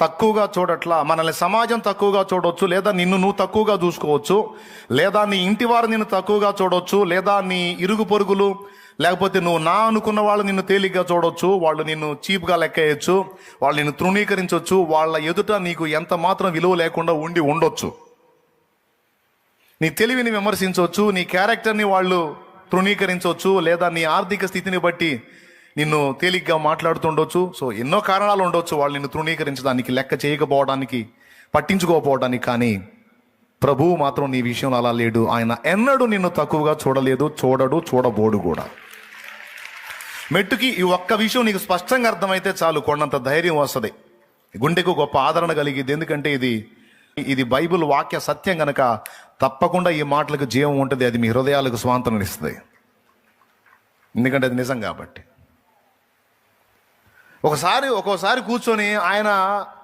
తక్కువగా చూడట్లా మనల్ని సమాజం తక్కువగా చూడవచ్చు లేదా నిన్ను నువ్వు తక్కువగా చూసుకోవచ్చు లేదా నీ ఇంటి వారు నిన్ను తక్కువగా చూడవచ్చు లేదా నీ ఇరుగు పొరుగులు లేకపోతే నువ్వు నా అనుకున్న వాళ్ళు నిన్ను తేలిగ్గా చూడవచ్చు వాళ్ళు నిన్ను చీప్గా లెక్కేయచ్చు వాళ్ళు నిన్ను తృణీకరించవచ్చు వాళ్ళ ఎదుట నీకు ఎంత మాత్రం విలువ లేకుండా ఉండి ఉండొచ్చు. నీ తెలివిని విమర్శించవచ్చు నీ క్యారెక్టర్ని వాళ్ళు తృణీకరించవచ్చు లేదా నీ ఆర్థిక స్థితిని బట్టి నిన్ను తేలిగ్గా మాట్లాడుతుండొచ్చు. సో ఎన్నో కారణాలు ఉండొచ్చు వాళ్ళు నిన్ను తృణీకరించడానికి లెక్క చేయకపోవడానికి పట్టించుకోకపోవడానికి కానీ ప్రభువు మాత్రం నీ విషయంలో అలా లేడు. ఆయన ఎన్నడూ నిన్ను తక్కువగా చూడలేదు చూడడు చూడబోడు కూడా. మెట్టుకి ఈ ఒక్క విషయం నీకు స్పష్టంగా అర్థమైతే చాలు కొండంత ధైర్యం వస్తుంది. గుండెకు గొప్ప ఆదరణ కలిగింది. ఎందుకంటే ఇది ఇది బైబిల్ వాక్య సత్యం కనుక తప్పకుండా ఈ మాటలకు జీవం ఉంటుంది అది మీ హృదయాలకు స్వాంతనం ఇస్తుంది ఎందుకంటే అది నిజం కాబట్టి. ఒకసారి ఒక్కోసారి కూర్చొని ఆయన